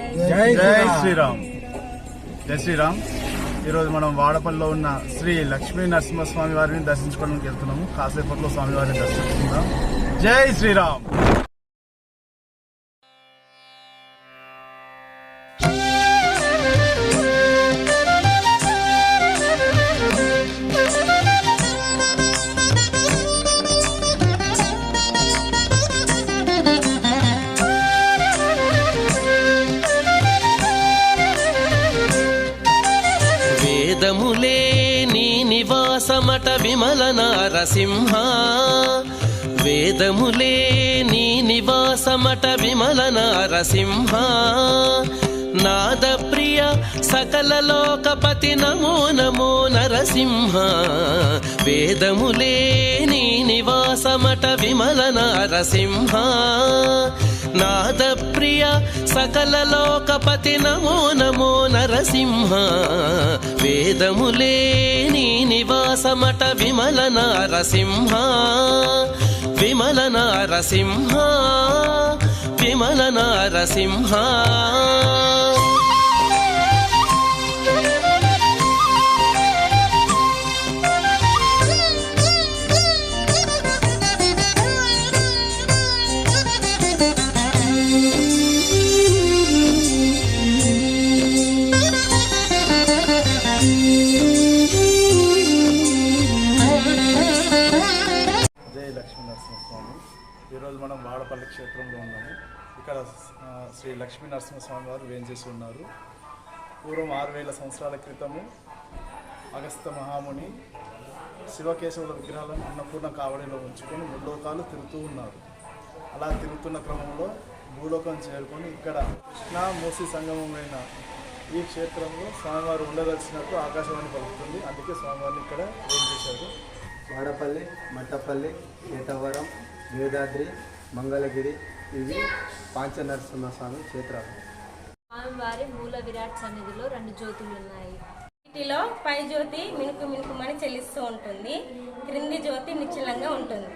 జై జై శ్రీరామ్. జై శ్రీరామ్. ఈరోజు మనం వాడపల్లిలో ఉన్న శ్రీ లక్ష్మీ నరసింహస్వామి వారిని దర్శించుకోవడానికి వెళ్తున్నాము. కాసేపట్లో స్వామి వారిని దర్శించుకుందాం. జై శ్రీరామ్. వేదములే నీ నివాసమట విమల నారసింహ. వేదములే నీ నివాసమట విమల నారసింహ. నాద ప్రియ సకల లోకపతి నమో నమో నరసింహ. వేదములే నీ నివాసమట విమల నారసింహ. నాద ప్రియ సకల లోకపతి నమో నమో నరసింహ. వేదములే నీ నివాసమట విమల నారసింహ. విమల నారసింహ. విమల నారసింహ. ఈరోజు మనం వాడపల్లి క్షేత్రంలో ఉన్నాము. ఇక్కడ శ్రీ లక్ష్మీ నరసింహస్వామి వారు వేంచేసి ఉన్నారు. పూర్వం ఆరు వేల సంవత్సరాల క్రితము అగస్త మహాముని శివకేశవుల విగ్రహాలను అన్నపూర్ణ కావడిలో ఉంచుకొని ముల్లోకాలు తిరుగుతూ ఉన్నారు. అలా తిరుగుతున్న క్రమంలో భూలోకం చేరుకొని ఇక్కడ కృష్ణా మూసి సంగమమైన ఈ క్షేత్రంలో స్వామివారు ఉండదలిచినట్టు ఆకాశవాణి పలుకుతుంది. అందుకే స్వామివారిని ఇక్కడ ఏం చేశారు వాడపల్లి మట్టపల్లి కేతవరం వేదాద్రి మంగళగిరి ఇవి పాంచనరసింహస్వామి క్షేత్రాలు. స్వామివారి మూల విరాట్ సన్నిధిలో రెండు జ్యోతులు ఉన్నాయి వీటిలో పై జ్యోతి మినుకు మినుకుమని చెల్లిస్తూ ఉంటుంది. క్రింది జ్యోతి నిశ్చలంగా ఉంటుంది.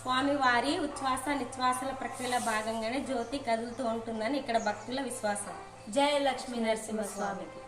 స్వామివారి ఉచ్ఛ్వాస నిశ్వాసాల ప్రక్రియలో భాగంగానే జ్యోతి కదులుతూ ఉంటుందని ఇక్కడ భక్తుల విశ్వాసం. జయ లక్ష్మీ నరసింహ స్వామికి